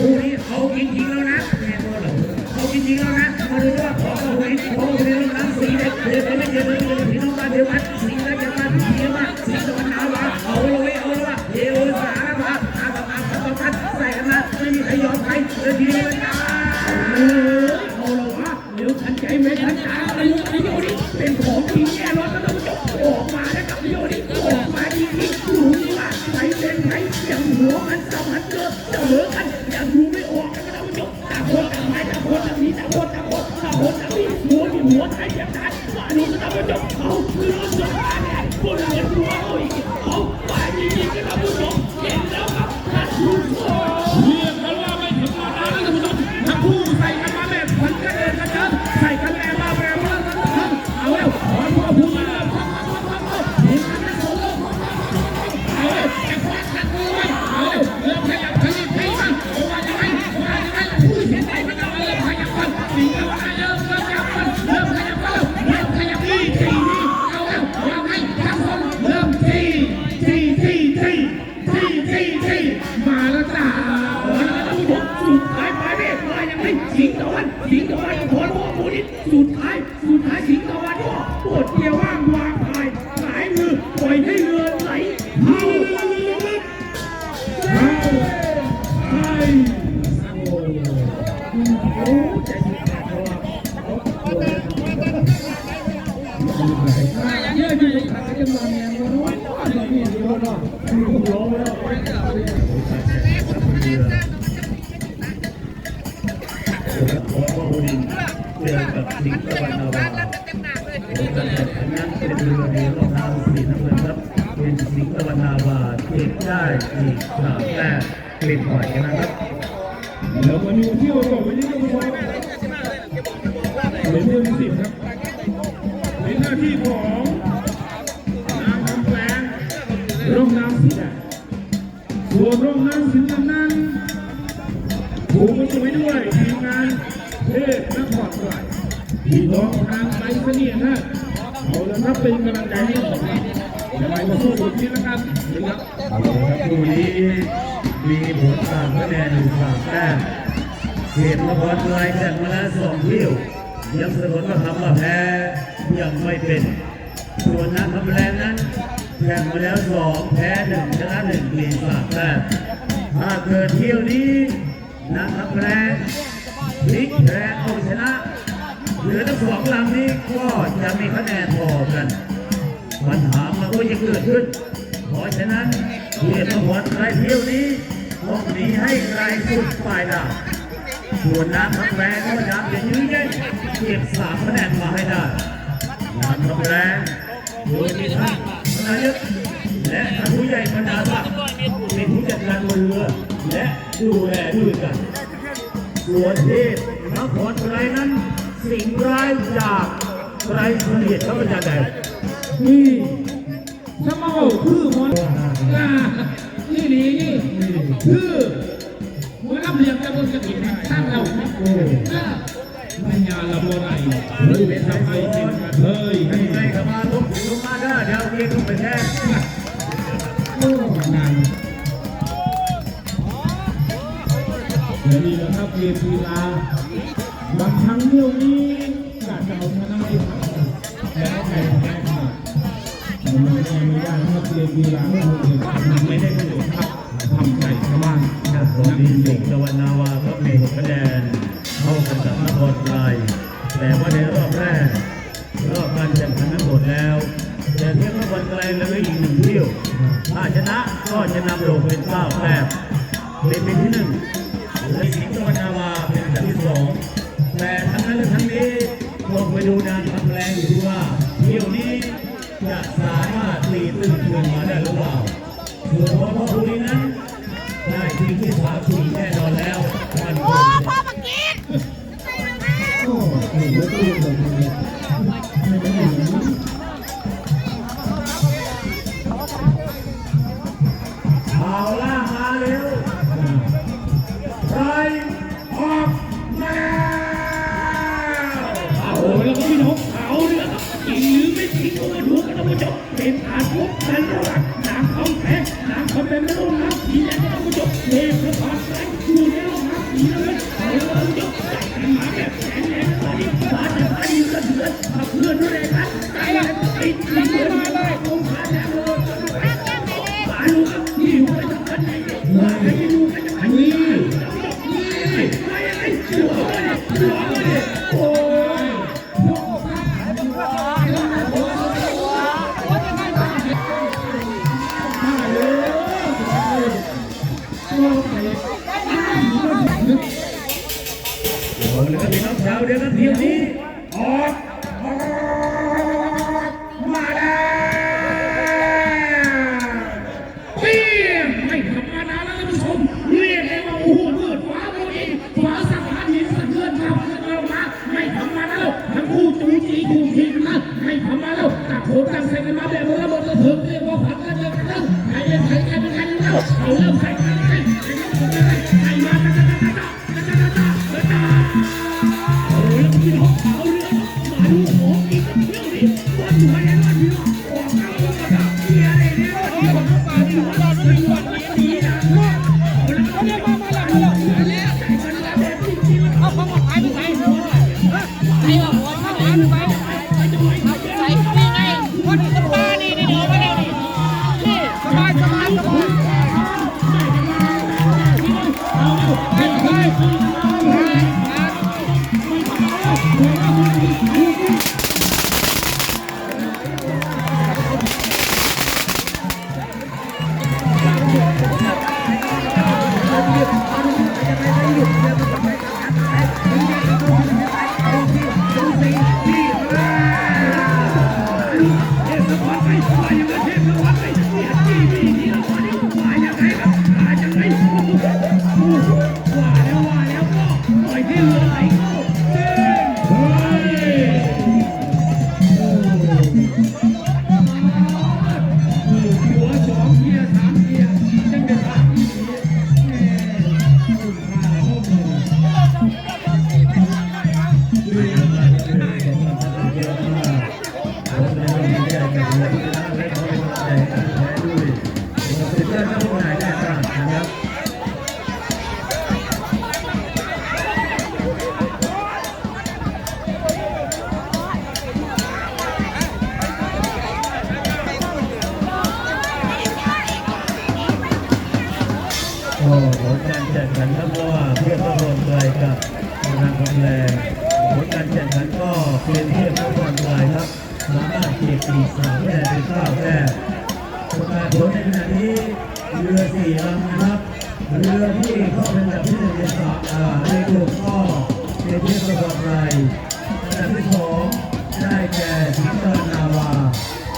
คู่นี้เขาจริงๆแล้วนะแม่ตัวเราเขาจริงๆแล้วนะมาดูว่าของเขาไหนของเขาในน้ำสีเด็ดเด็ดไม่เด็ดเลยพี่น้องมาเดี๋ยวมันสีแล้วจะมาสีมาสีตะวันหนาวมาเอาเลยเอาเลยเอวสาระมาอาบมาอาบมาบใส่กันมาไม่มีใครยอมใครเลยทีนี้มันเเขาคือรถจบการเนี่ อปล่อยให้เรือไหลเข้าเข้าให้โอ้ใจดีมากเลยเยอะอยู่ขาจะมาแมงวันวันวันนี้ดีกว่าเนาะร้องแล้วขอพ่อผู้นี้ เจอกับสิงห์ตะวันนาวาผมจะจัดนั้นเป็นเรือในรองเท้าสีน้ำเงินครับเป็นสิงห์ตะวันนาวาเก็บได้อีกสามแต้มเป็นฝ่นะครับแล้วมาดูเที่ยวต่อไปนี้ท่านผู้ชมเป็นเรื่องสิบครับเป็นหน้าที่ของนางคำแปลงร่องน้ำสีแดงส่วนร่องน้ำสีน้ำนั้นถูกมาช่วยด้วยทีมงาน เทพนครราชพี่น้องทางไปเสนียนะเอาละครับเป็นกำลังใจให้ผมครับยังไงมาสู้สุดที่นนะครับเอาละครับคู่นี้มีผลตามคะแนนอยู่สามแต้มเขตนครไกลแข่งมาแล้วสองเที่ยวยังสะกดว่าคำว่าแพ้ยังไม่เป็นส่วนนักคำแรงนั้นแข่งมาแล้วสองแพ้หนึ่งชนะหนึ่งมีสามแต้มถ้าเกิดเที่ยวนี้นักคำแรง ลิกแรงเอาชนะเหลือทั้งสองลำนี้ก็จะมีคะแนนพอกัน ปัญหามันก็ยังเกิดขึ้น เพราะฉะนั้นเรียนมาวันใครเที่ยวนี้ต้องหนีให้ไกลสุดปลายดาส่วนน้ำพักแรงก็พยายามจะยื้อแย่งเก็บสามคะแนนมาให้ได้น้ำพักแรงโดยมีท่านนายกและท่านผู้ใหญ่บรรดาศักดิ์เป็นผู้จัดการบนเรือและดูแลด้วยกัน ส่วนที่นครไกรนั้นสิ่งร้ายจากไกรเสนียดพระประจันแดงนี่ถ้ามาบอกคือมันอ่านี่นี่นี่คือมันรับเรียงจะบนกระถิ่นท่านเราอ่าปัญญาละโมไรเฮ้ยเป็นทำให้เป็นกระเทยให้ไงกับมาลุกลุกมาเด้อเดี๋ยวเรียนลุกไปแท้ เดี๋ยวนี้นะครับเรียนกีฬาบางครั้งเที่ยวนี้กาจะเอาชนะไม่ทันแล้วใครแพ้มามันไม่ได้ไม่ได้ครับเรียนกีฬาไม่ถูกเลยไม่ได้ถูกครับทำใจชาวบ้านจากตอนนี้สิงตะวันนาวาก็มีหกคะแนนเท่ากันกับนครไกรแต่ว่าในรอบแรกรอบการแข่งขันทั้งหมดแล้วแต่เที่ยวนครไกลเหลยอีกหนึ่งเที่ยวถ้าชนะก็จะนำลงเป็นเก้าแต้มเป็นเป็นที่หนึ่ง Gracias. เป็นอาทุกเป็นระหนางของแท้นางคนเป็นรุ่นน้ำผีแดงท่านผู้จบเพระพรแสงอยู่ ไป ข่งขันครับเพราะว่าเพื่อนก็รวมใจกับทางคำแรงผลการแข่งขันก็เป็นเพื่อนก็รวมใจครับสามารถเก็บปีสามแต้มเป็นเก้าแต้มประกาศผลในขณะนี้เรือสี่ลำนะครับเรือที่เข้าเป็นอันดับที่หนึ่งในสามอ่าในกลุ่มก็เป็นเพื่อนก็รวมใจอันดับที่สองได้แก่สิงห์นนาวา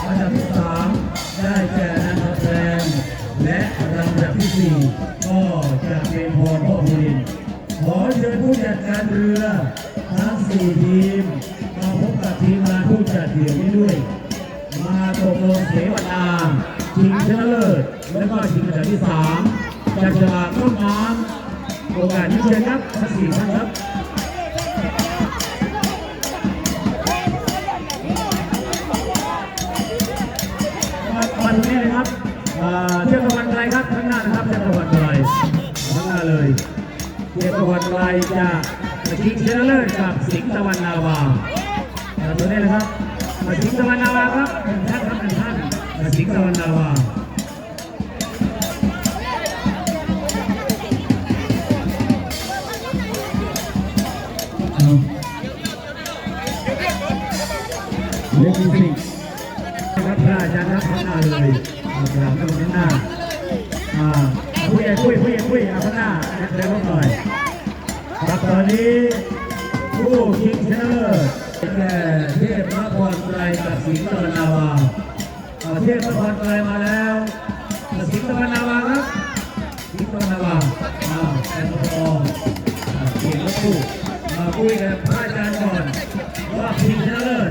อันดับที่ สี่ก็จะเป็นพรพ่อพูรินขอเชิญผู้จัดการเรือทั้งสี่ทีมมาพบกับทีมงานผู้จัดเดี่ยวนี้ด้วย มาตกลงเสวนาชิงชนะเลิศและก็ชิงอันดับที่สามจากตลาดต้นน้ำโอกาสที่เชิญครับทั้งสี่ท่านครับ เทียบตะวันไกลจะชิงชนะเลิศกับสิงห์ตะวันนาวาตัวนี้นะครับสิงห์ตะวันนาวาครับท่านครับท่านสิงห์ตะวันนาวาเล็กจริงครับพระอาจารย์ครับข้างหน้าเลยอากราบข้างหน้า นี้ผู้ชิงชนะเลิศแก่เทพนครไกรกับสิงห์ตะวันนาวาเทพนครไกรมาแล้วกับสิงห์ตะวันนาวาครับสิงห์ตะวันนาวาอ่าแอนทองอ่าเก่งทั้วคู่มาคุยกับพระอาจารย์ก่อนว่าชิงชนะเลิศ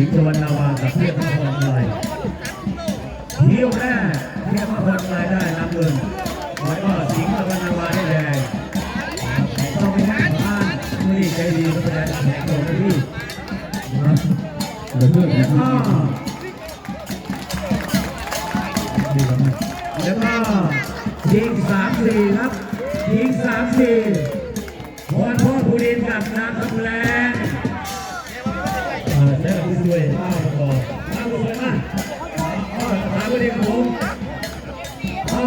สิงห์ตะวันนาวากับเทียบนครไทยเที่ยวแรกเทียบนครไทยได้นำเงินแล้วก็สิงห์กับพนาวาได้แดงต้องไปนั่งบ้านนี่ใจดีก็ไปได้แข่งตัวที่เดี๋ยวเพื่อนแล้วก็แล้วก็ยิงสามสี่ครับยิงสามสี่ ตามไปเด็กผมเอา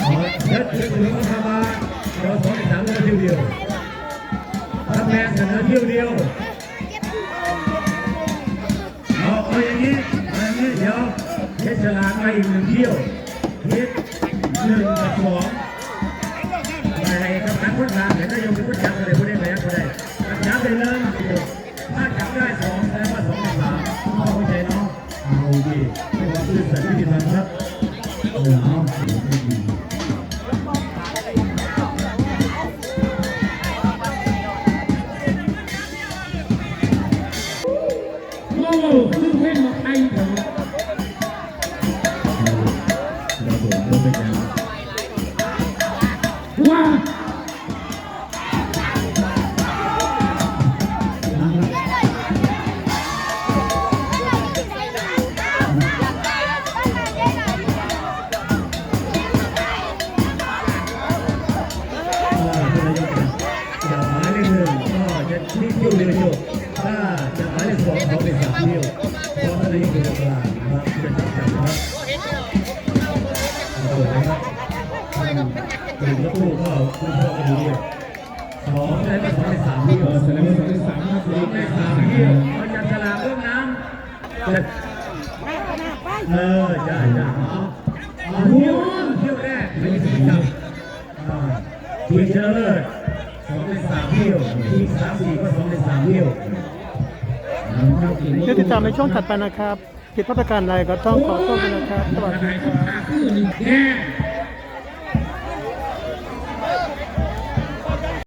เอาเด็ดเด็ดถึงก็ทำมาเราสองสามนาทีเดียวทำแรงเสนอเที่ยวเดียวเอาเอาอย่างนี้เอาอย่างนี้เดี๋ยวเทศลางมาอีกหนึ่งเที่ยวเทศหนึ่งกับสองอะไรกับการพุทธาเห็นนายกเป็นพุทธจั อ้คือเพ่นมาไทยผม เออจ้าจ้าเอาเอาเที่ยวเที่ยวแรกไม่ได้สิจับทีมชนะเลิศสองในสามเที่ยวทีมสามสี่ก็สองในสามเที่ยวช่วยติดตามในช่วงถัดไปนะครับผิดพลาดประการใดก็ต้องขอโทษด้วยนะครับสวัสดีไหนก็หาคือนี่แน่